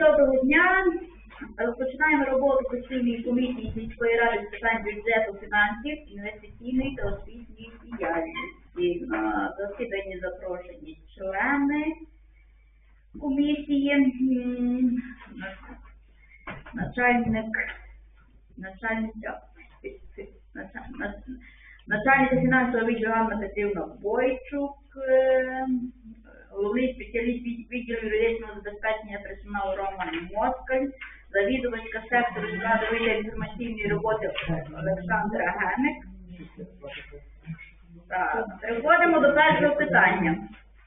доброго дня. Розпочинаємо роботу постійної комісії сільської ради з питань бюджету, фінансів, інвестиційної та освітньої діяльності. На запрошені члени комісії, начальник, начальниця, нача- на- начальниця фінансового відділу Ганна Петрівна Бойчук, е, головний спеціаліст від- відділу юридичного забезпечення персоналу Роман Москаль, завідувачка сектору складової та інформаційної роботи Олександра Геник. Так, переходимо до першого питання.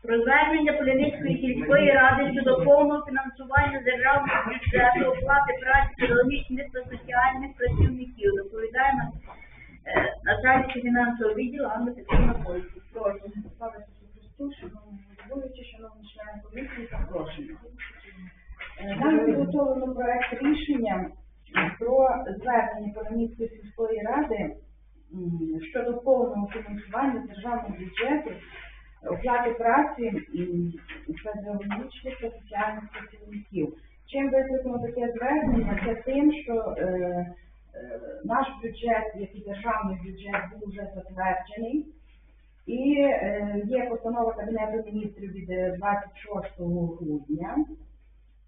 Про звернення Поліницької сільської ради щодо повного фінансування державного бюджету, оплати праці педагогічних та соціальних працівників. Доповідає на- е, начальник фінансового відділу Анна Петрівна Бойко. Прошу. Головуючі, шановні члени комісії, запрошені. Е, Нам підготовлено проект рішення про звернення Полонівської сільської ради щодо повного фінансування державного бюджету, оплати праці м, педагогічних та соціальних працівників. Чим викликано таке звернення? Це тим, що е, е, наш бюджет, як і державний бюджет, був вже затверджений. І е, є постанова Кабінету міністрів від е, 26 грудня,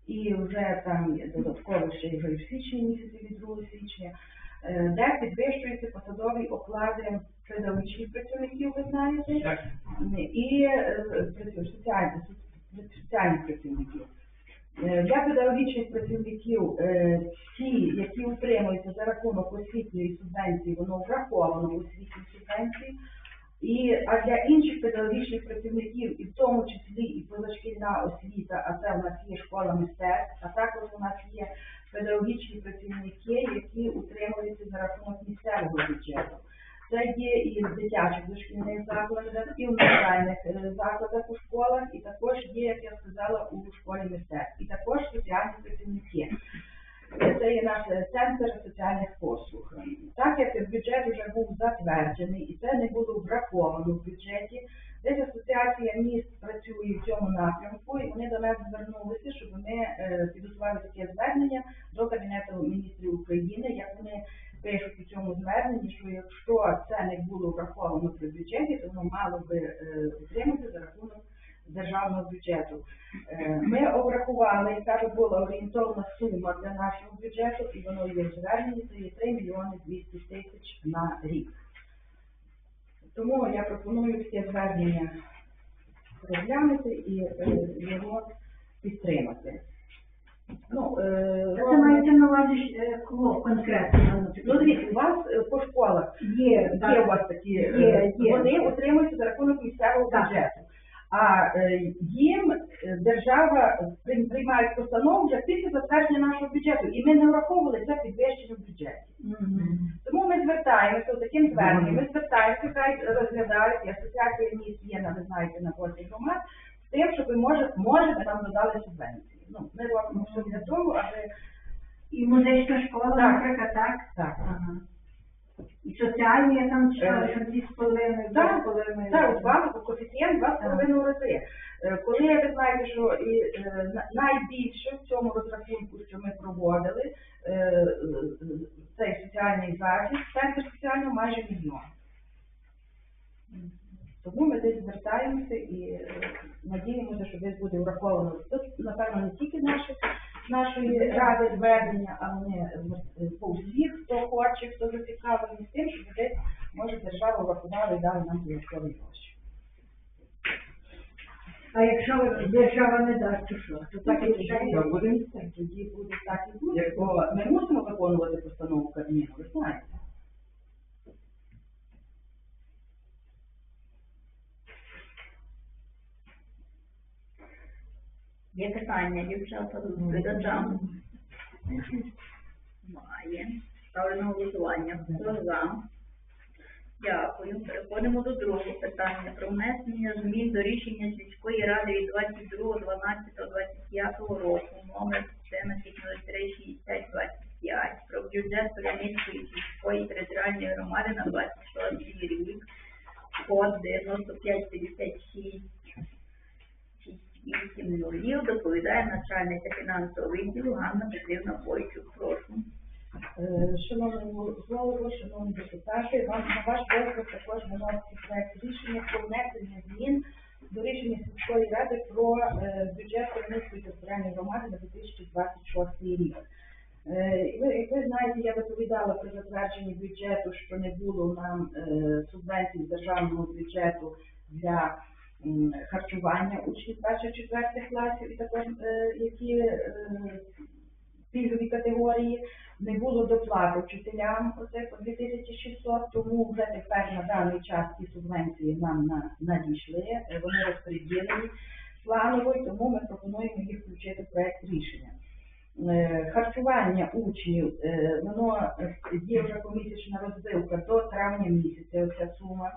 і вже там додатково ще вже і в січні місяці від 2 січня, е, де підвищуються посадові оклади педагогічних працівників, ви знаєте, і е, соціальних, соціальних працівників. Е, Для педагогічних працівників е, ті, які утримуються за рахунок освітньої субвенції, воно враховано в освітній субвенції. І, а для інших педагогічних працівників, і в тому числі і позашкільна освіта, а це у нас є школа мистецтв, а також у нас є педагогічні працівники, які утримуються за рахунок місцевого бюджету. Це є і в дитячих дошкільних закладах, і в навчальних е, закладах у школах, і також є, як я сказала, у школі мистецтв, і також соціальні працівники. Це є наш е, центр соціальних послуг. Так як бюджет вже був затверджений і це не було враховано в бюджеті, десь асоціація міст працює в цьому напрямку, і вони до нас звернулися, щоб ми е, підготували таке звернення до Кабінету міністрів України, як вони пишуть у цьому зверненні, що якщо це не було враховано при бюджеті, то воно мало би е, рахунок державного бюджету. Е, Ми обрахували, яка би була орієнтовна сума для нашого бюджету, і воно є в зверненні, це є 3 мільйони 200 тисяч на рік. Тому я пропоную таке звернення розглянути і е, його підтримати. Ну, е, Це мається на увазі кого конкретно? ну, дивіться, у вас по школах Є, є у вас такі, Є, є. вони утримуються за рахунок місцевого бюджету. А е, їм е, держава приймає постанову вже після затвердження нашого бюджету, і ми не враховували це підвищення в бюджеті. Тому ми звертаємося таким зверненням, ми звертаємося, хай розглядають, і асоціація міст є, на, ви знаєте, на боці громад, з тим, щоб ви, може, може, ви нам додали субвенції. Ну, ми робимо все для того, аби І музична школа, Так. наприклад, так? так. Ага. І соціальні я там читала, Е, що дві з половиною, Так. Так, вам коефіцієнт два з половиною рази. Е, Коли ви знаєте, що і е, на- найбільше в цьому розрахунку, що ми проводили, е, е, цей соціальний захист, центр соціального майже мільйон. Тому ми десь звертаємося і е, надіємося, що десь буде враховано. Тут, напевно, не тільки наші, нашої ради звернення, а вони е, по всіх, хто хоче, хто зацікавлений з тим, щоб десь, може, держава врахувала і дала нам додаткові гроші. А якщо держава не дасть, то що? То так і буде тоді буде так і буде. Бо ми мусимо виконувати постанову Кабміну, ви знаєте. Є питання, дівчата, до доповідачам? Має. Ставлю на голосування. Хто за? Дякую. Переходимо до другого питання про внесення змін до рішення сільської ради від 22.12.25 року номер 14.03.6025 про бюджет Полянської сільської територіальної громади на 26 рік. Код 9556 нулів доповідає начальниця фінансового відділу Ганна Петрівна Бойчук. Прошу. Е, Шановний голово, шановні депутати, вам на ваш розгляд також виносить рішення про внесення змін до рішення сільської ради про е, бюджет Кремлівської територіальної громади на 2026 рік. Е, Ви, ви знаєте, я доповідала при затвердженні бюджету, що не було нам субвенцій з державного бюджету для харчування учнів перших четвертих класів і також е, які е, пільгові категорії, не було доплати вчителям оце по 2600, тому вже тепер на даний час ці субвенції нам надійшли, е, вони розподілені планово, тому ми пропонуємо їх включити в проект рішення. Харчування учнів, воно є вже помісячна розбивка до травня місяця, оця сума.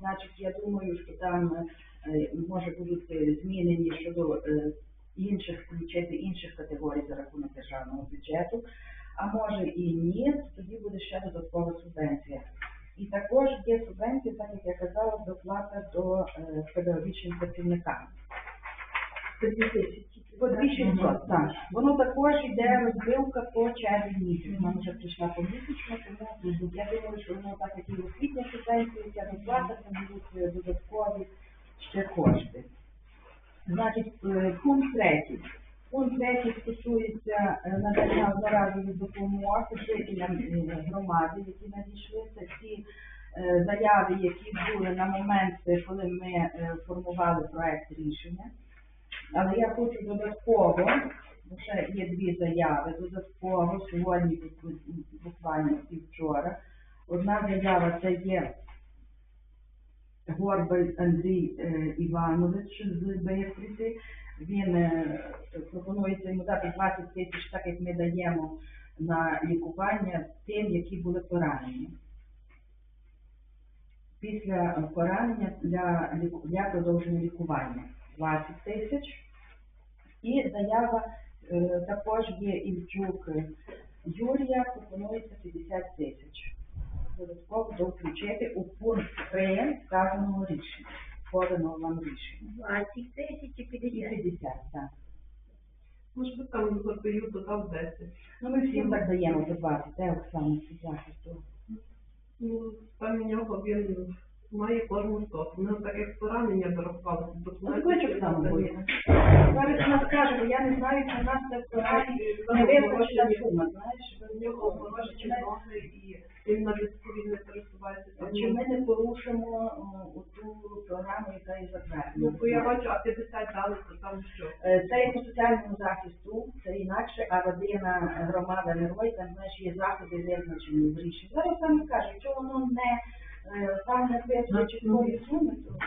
Значить, я думаю, що там е, може е, змінені щодо е, інших включити інших категорій за рахунок державного бюджету, а може і ні, тоді буде ще додаткова субвенція. І також є субвенція, так як я казала, доплата до е, педагогічним працівникам. По 2600, так. Воно також йде розбивка по червень місяць. Нам вже прийшла помісячно, тому я думаю, що воно так як і освітня субвенція, ця доплата, там будуть е, додаткові ще кошти. Значить, е, пункт третій. Пункт третій стосується е, надання одноразової допомоги жителям громади, які надійшли. Це ті заяви, які були на момент, коли ми формували проект рішення. Але я хочу додатково, ще є дві заяви, додатково сьогодні буквально і вчора. Одна заява це є Горбаль Андрій е, Іванович з Бистріці. Він е, пропонується йому дати 20 тисяч, так як ми даємо на лікування тим, які були поранені. Після поранення для, для продовження лікування 20 тисяч. І заява е, також є Ільчук Юрія, пропонується 50 тисяч. Додатково довключити у пункт 3 вказаного рішення, поданого вам рішення. 20 тисяч і І 50. 50, так. Може, там за період додав 10. Ну, ми всім так даємо по 20, де Оксана з захисту. Ну, там у нього він має кожну сто. Ми так як поранення Ну, документи. кличок саме буде. Зараз вона скаже, я не знаю, чи в нас це в Корані не визначена сума, знаєш, У нього обморожені ноги і він на відповідне пересувається. чи ми не порушимо ту програму, яка є Ну, затверджена. бо я бачу, а 50 дали, то там що? Е, Це є по соціальному захисту, це інакше, а родина громада герой, там знаєш, є заходи визначені в рішенні. Зараз саме скажу, якщо воно не там не визначить чіткої суми, то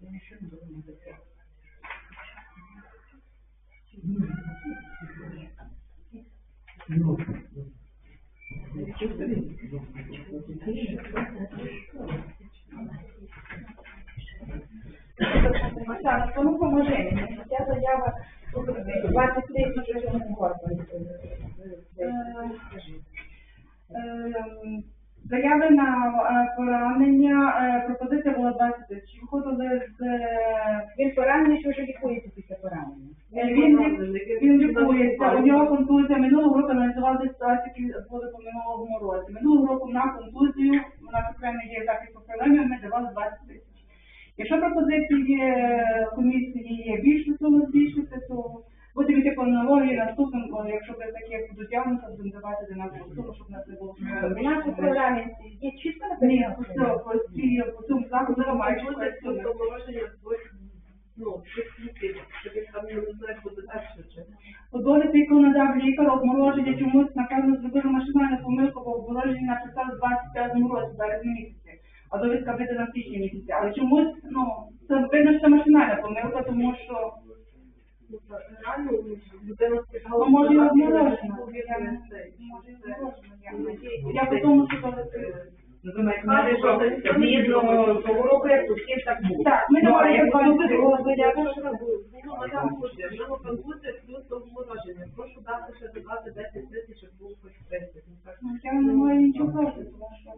я нічого не буду говорити. Оксана, кому поможи? Ця заява 20 тисяч вже не горбається. Ем, Заяви на е, поранення, е, пропозиція була 20 тисяч. Виходили з... е, Він поранений, що вже лікується після поранення. Він, він лікується, у нього контузія. Минулого року аналізували ситуацію, які були по минулому році. Минулого року на контузію, у нас окремо є захист по проблемі, ми давали 20 тисяч. Якщо пропозиції е, комісії є більше суми збільшити, то будемо йти по аналогії наступним, коли якщо буде таке будуть явно, будемо давати одинакову суму, щоб нас не було У нас у програмі є чітко Ні, по цьому- по цій- по цьому заходу. Тобто обмороження двох, ну, цих клітин, він там не знає, буде далі чи. Подолити, яку надав лікар, обмороження чомусь, напевно, зробили машинальну помилку, бо обмороження написали в 25 році, березні місяці, а довідка буде на січні місяці. Але чомусь, ну, це видно, що це машинальна помилка, тому що, реально, людина сказала, ну, може, не не це. може, і обморожена, я не Ну, знаю. є- Я по тому, що довести. Ну, ви маєте на увазі, що згідно того року, як тут так буде. Так, ми Ну, давали як роки, Я я прошу було було конкурсі плюс обмороження. Прошу дати ще додати 10 тисяч, щоб було хоч 30. Ну, так. Ну, Я не маю нічого проти, що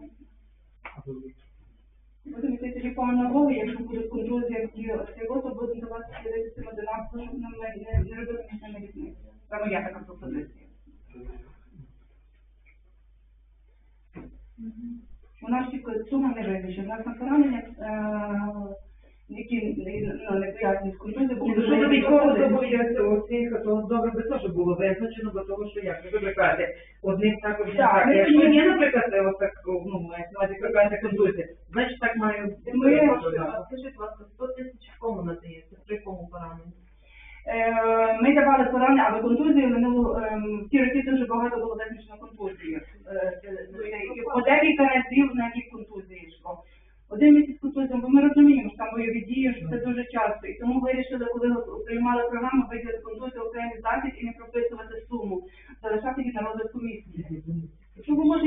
будемо йти голову, якщо буде в тілі всього, то будемо давати слідити цим одинаково, щоб нам не, не, робити між ними різниці. Це моя така пропозиція. У нас тільки сума не визначена. У нас на поранення, е, які ну, не пов'язані з контузією, Ну, що до військового оцих, то добре би теж було визначено, бо того, що як ви кажете, одним також не Так, так. ми Якщо тоді- наприклад, це ось так, ну, мається на увазі контузія, значить так має бути. Ми- скажіть, будь ласка, 100 тисяч кому надається, при якому пораненні? Е, Ми давали поранення, але контузії минуло ем, в ті роки дуже багато було визначено контузії. Е, це- По декілька разів на контузії йшло. Один місяць консультом, бо ми розуміємо, що там бойові дії, що це дуже часто. І тому вирішили, коли приймали програму, виділити контузію окремий захід і не прописувати суму, залишати її на розгляд комісії. Ви може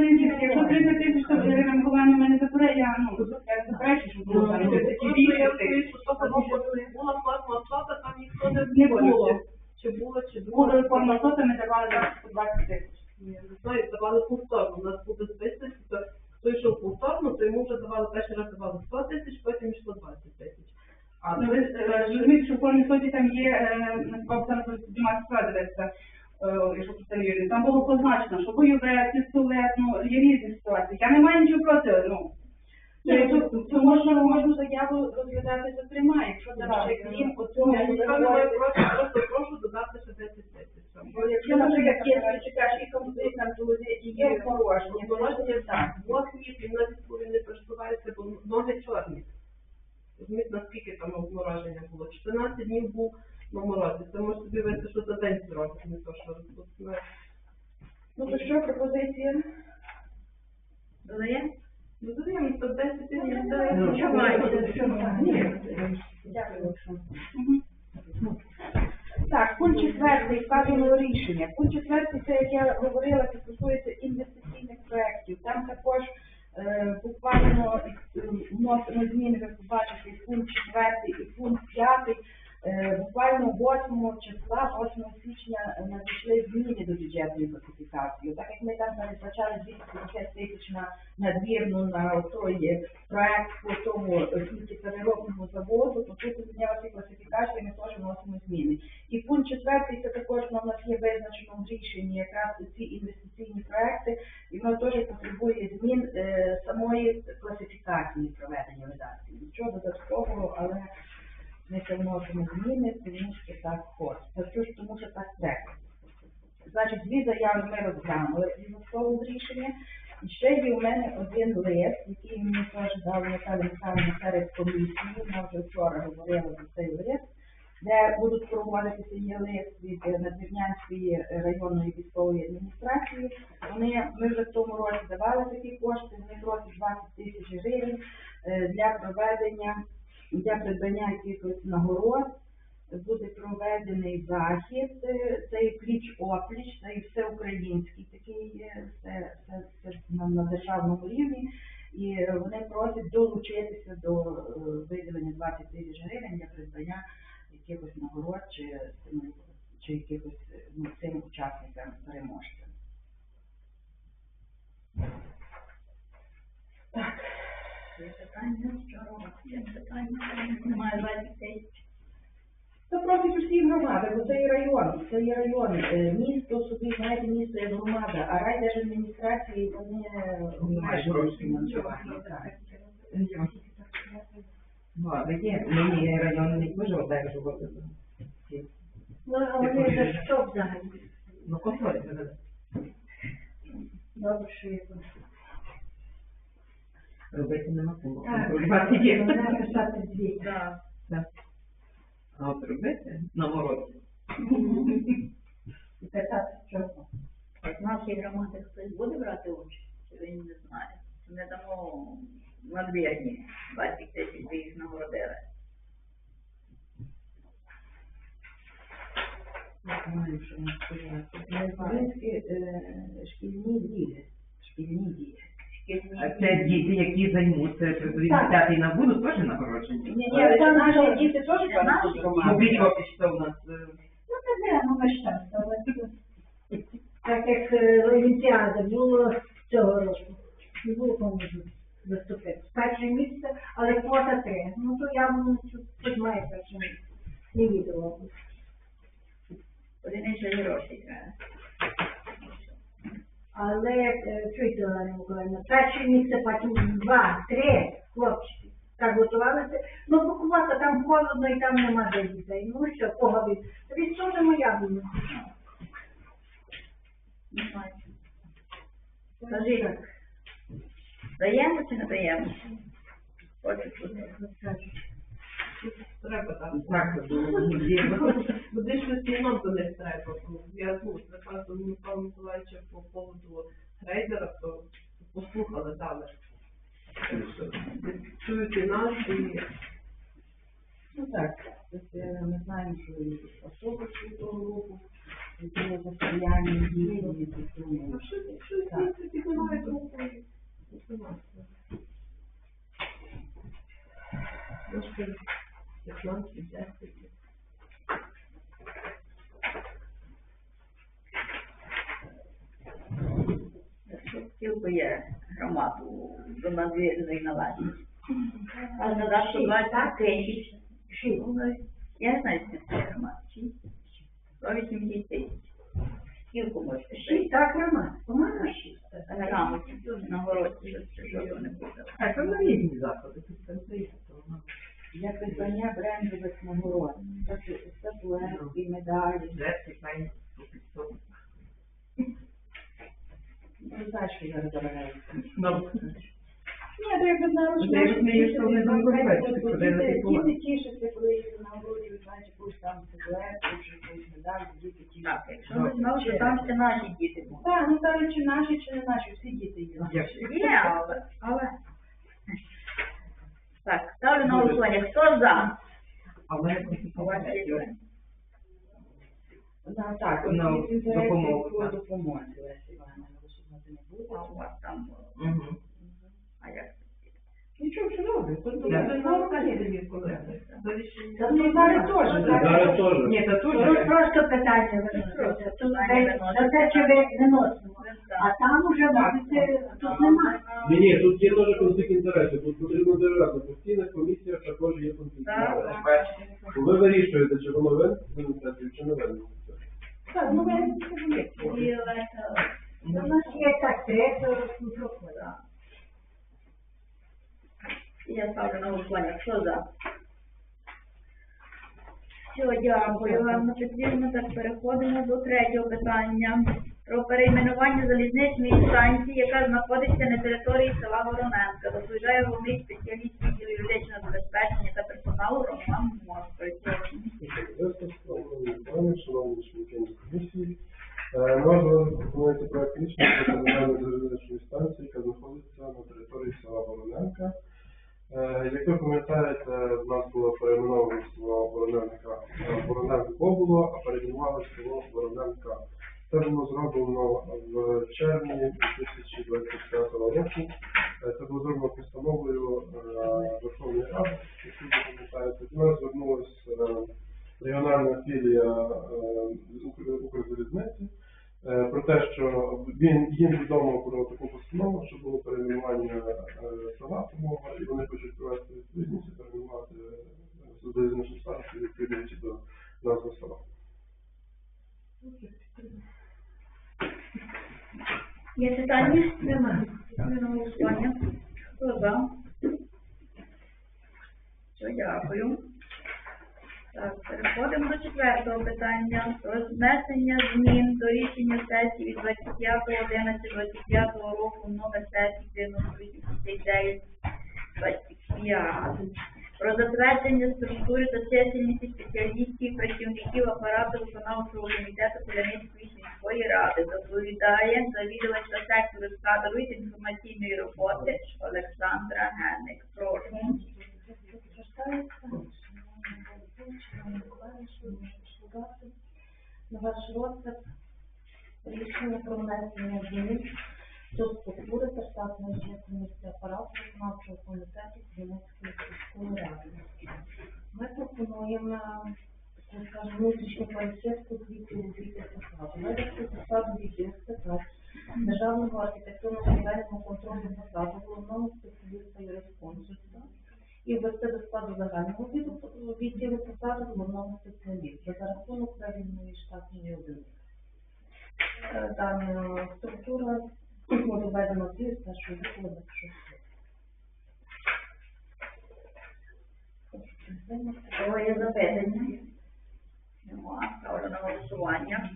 різні. Якщо 30 тисяч, то Ірина Миколаївна мене заперечує, я, ну, я заперечую, що було там 30 чи Просто більше я тисяч. розумію, що того року була платна оплата, там ніхто не Не говорив, було. чи- Чи було, чи Було було. реформа сота, ми давали зараз по 20 тисяч. Ні, не знаю, давали повторно. У нас буде список, то хто йшов повторно, то йому вже давали перший раз давали 100 тисяч, потім йшло 20 тисяч. А Ну, ви е, розумієте, що в формі соті там є, е, насправді там Дімас складається, якщо представляю, там було що бойове, пістолет, ну, є різні ситуації. Я не маю нічого проти, ну. Ні, то, то можна можна заяву розглядати зокрема, якщо там Так. ще крім оцього я нічого не маю проти, просто прошу додати ще 10 тисяч. Якщо, наприклад, є чекаш і конфлікт на друзі, і є так. не бо ноги чорні. Розумієте, наскільки там обмороження було? 14 днів був на морозі. Це може собі вийти, що за день зробити, не то, що тут, знаєш. Ну то що, пропозиція? Додаємо? Додаємо, то 10 Ну, що маєте? Ні. Дякую. Мгм. Так, пункт четвертий, вказаного рішення. Пункт четвертий, це, як я говорила, це стосується інвестиційних проєктів. Там також е, буквально е, вносимо зміни, ви побачите, пункт четвертий і пункт п'ятий. Е, буквально 8 числа, 8 січня е, надійшли зміни до бюджетної класифікації. Так як ми там передбачали 250 тисяч на надвірну на той е, проект по тому сміттєпереробному заводу, то тут змінялася класифікація, ми теж вносимо зміни. І пункт четвертий, це також у нас є визначено в рішенні якраз ці інвестиційні проекти, і воно теж потребує змін самої класифікації проведення видатків. Нічого додаткового, але ми це вносимо зміни, хочеться. Що ж, тому що так треба. Значить, дві заяви ми розглянули і в рішення. І ще є у мене один лист, який мені теж дав Наталя Михайловна перед комісією, ми вже вчора говорили за цей лист, де будуть проводитися є лист від Надвірнянської районної військової адміністрації. Вони, ми вже в тому році давали такі кошти, вони просять 20 тисяч гривень е, для проведення, для придбання якихось нагород. Буде проведений захід, е, цей пліч опліч, це і всеукраїнський такий, е, це, це, це на, на державному рівні, і вони просять долучитися до е, виділення 20 тисяч гривень для придбання якихось нагород чи, чи якихось ну, цим учасникам переможцям. Є питання? Є питання? Немає 20. Це просить усі громади, бо це і район, це і район. Е, Місто собі, знаєте, місто як громада, а райдержадміністрації вони е, мають фінансування. Ну, але є, мені районний теж одержувати. Ну, а вони за що взагалі? Ну, контроль. Добре, що є. Робити нема кому. Так, є. Вона писати дві. Так. А от робити на морозі. І питати, що. З нашої громади хтось буде брати участь, чи він не знає. Ми дамо надвірні 20 тисяч, ви їх нагородили. Знаю, що шкільні діти. Шкільні діти. А це діти, які займуться п'ятий на будуть, теж нагороджені. Ні, ні, але наші діти теж Наші Ну, більш що у нас. е, Ну, це де, ну, щастя, але так як е, Олімпіада було цього року. Не було поможу. заступити. Перше місце, але квота три. Ну то я ну, тут має перше місце. Не відомо. Одиниці грошей треба. Але чуйте, Олена Миколаївна, перше місце, потім два, три хлопчики. Так готувалися. Ну, покупати там холодно і там нема де дітей. Ну що, кого від? Від що ж моя була? Скажи, даємо чи не даємо? Хочеш бути? Треба так. Так. Буде ж весняном до них треба. Я ну, прекрасно Микола Миколаївича по поводу трейдера, то послухали далі. Чують нас, і Ну так, тобто ми знаємо, що і особи цього групу, і було постоянні дії, і що, що, піднімає групу і інформацію. Може, 15, 10. Якщо хотів би я громаду до надвірної. А на дату 20 тисяч. Ну, Я знаю, скільки це громад. 180 тисяч. Скільки можете Шість, так, Роман, по-моєму, шість. На грамоті, на городі, що, що буде. А це на різні заходи, тут це все, то воно. Для придбання брендових нагород, статуетки, медалі. Десять, пані, сто. Ну, знаєш, що я розбираю. Ну, Ні, то якби знали, що Ну, я розумію, що там, там діти- тішаться, коли їх нагороджують, знаєте, якусь там статуетку, чи якусь медаль, діти тішаться. Якщо ви знали, що там ще наші діти будуть. Так, ну так, чи наші, чи не наші, всі діти є. Є, але. Так, ставлю на голосування. Хто за? Але. Ну, так, На допомогу, допомогу, допомозі, Лесі Івановна, голосувати не було. А у вас там, Мгм. а як? Нічого, все добре, то Да. добре. Ну, конечно, колеги. За. Та ну, зараз теж, так. Зараз теж. Ні, та Тут тут просто питання виноситься. Тут де- за те, чи ви не. А там уже можете, тут немає. Ні, ні, тут є теж конфлікт інтересів. Тут потрібно дивитися. В постійних комісіях також є конфлікт інтересів. Ви вирішуєте, чи воно винесе чи не винесе. Так, ну, я не скажу, як це. І Олеся, У нас є так, третє, проходить. і я ставлю на голосування. Хто за? Все, дякую, Ганна Петрівна. Так, переходимо до третього питання. Про перейменування залізничної станції, яка знаходиться на території села Вороненка. Доповідає головний спеціаліст відділу юридичного забезпечення та персоналу Роман члени комісії, е, пропонується проект рішення про комунальну залізничної станції, яка знаходиться на території села Вороненка. Е, Як ви пам'ятаєте, в нас було перейменовано село Вороненка е, Вороненко було, а перейменували село Вороненка. Це було зроблено в червні 2025 року. Е, Це було зроблено постановою е, Верховної Ради, як ви пам'ятаєте. До нас звернулася е, регіональна філія е, Укр- Укрзалізниці е, про те, що він їм відомо про таку постанову, що було перейменування е, села Помога, і вони хочуть провести відповідність і перейменувати е, залізничну станцію відповідності до назви села. Є питання? Немає. На голосування. Хто за? Все, дякую. Так, переходимо до четвертого питання. Про змін до рішення сесії від 25.11.25 року номер сесії 9859 25 про затвердження структури та чисельності спеціалістів і працівників апарату виконавчого комітету Поляницької сільської ради. Доповідає завідувачка сектору кадрової та інформаційної роботи Олександра Генник. Прошу. На ваш розгляд рішення про внесення змін структури та штатної чисельності апарату виконавчого комітету Кремлівської сільської ради. Ми пропонуємо, так скажемо, внутрішню поліцейську двійку двійку посаду. Медичну посаду відділу спецназ Державного архітектурно-будівельного контролю посаду головного спеціаліста складу загального відділу, посади головного спеціаліста за рахунок перевірної штатної одиниці. Е, Дана структура буде введена в дію з першого відділу на Кого є запитання? Ставлю на голосування.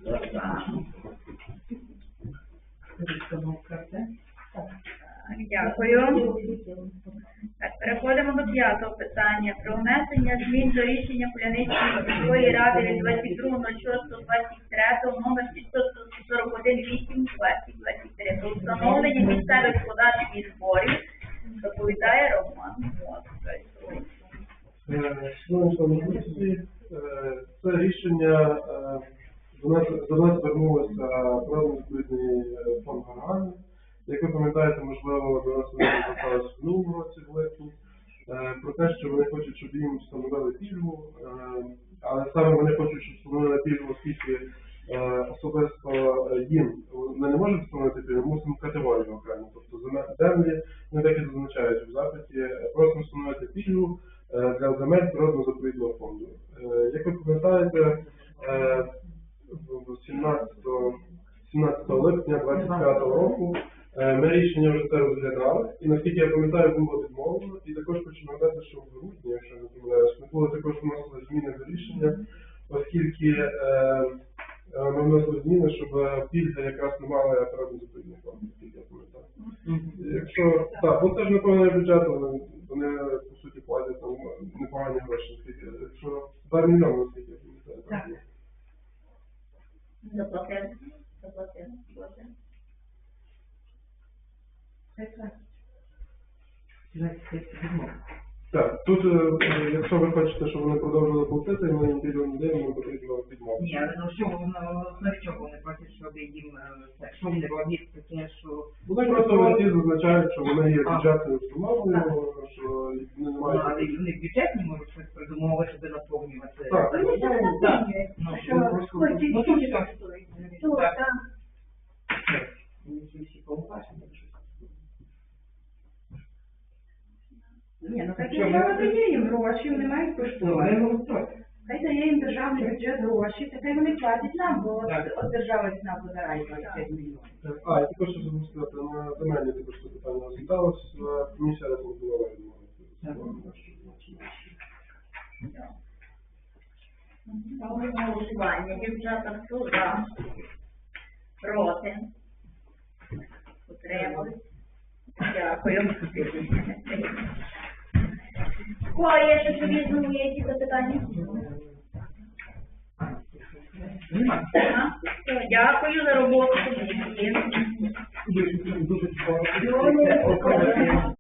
Дякую. Переходимо до п'ятого питання про внесення змін до рішення Поляничної міської ради від 22.06.23 номер 641.8.2023 про встановлення місцевих податків і зборів. Доповідає Роман Москаль. Е, Шановні члени комісії, е, це рішення е, до нас, до нас звернулося правильно відповідний е, фонд Гаргани. Як ви пам'ятаєте, можливо, до нас вони зверталися в минулому році в липні, е, про те, що вони хочуть, щоб їм встановили пільгу, е, але саме вони хочуть, щоб встановили пільгу, оскільки е, особисто е, їм ми не можемо встановити пільгу, мусимо категорію окремо. Тобто землі, вони так і зазначають в запиті, е, просимо встановити пільгу для земель природно-заповідного фонду. Е, Як ви пам'ятаєте, е, в- в 17, 17 липня 25 року ми рішення вже це розглядали, і наскільки я пам'ятаю, було відмовлено, і також хочу нагадати, що в грудні, якщо не помиляюсь, ми були також вносили зміни до рішення, оскільки е, е, ми вносили зміни, щоб пільги якраз не мали природно-заповідний фонд, наскільки я пам'ятаю. Якщо так, бо це ж наповнення бюджету, вони, вони по суті платять там непогані гроші, наскільки якщо 2 мільйони, наскільки я пам'ятаю. Так. Заплатили. Заплатили. Заплатили. Так, тут, е, якщо ви хочете, щоб вони продовжували платити, і ми їм мільйон даємо, потрібно відмовити. Ні, але ну що на основі чого вони просять, щоб їм е, це, що вони роблять таке, що Вони просто в листі зазначають, що вони є бюджетною установою, що вони не ну, мають. але вони бюджетні можуть щось придумовувати, щоб наповнювати. Так, Ну, так. Ну, ну, ну, тут так. Так. Ні, всі- всі повноважені, Ні, ну хай Що, держава дає їм гроші, вони мають Ну, коштувати. голосуємо. Хай дає їм державний бюджет гроші, та хай вони платять нам, бо от, Так. от держава від нас забирає 25 мільйонів. А, і також я забув сказати, на земельні також це питання розглядалося, комісія рекомендувала відмовити. Ставлю на голосування. Дівчата, хто за? Проти? Утримались? Дякую. У Кого є ще різному є якісь запитання? Дякую за роботу. Дуже- цікаво.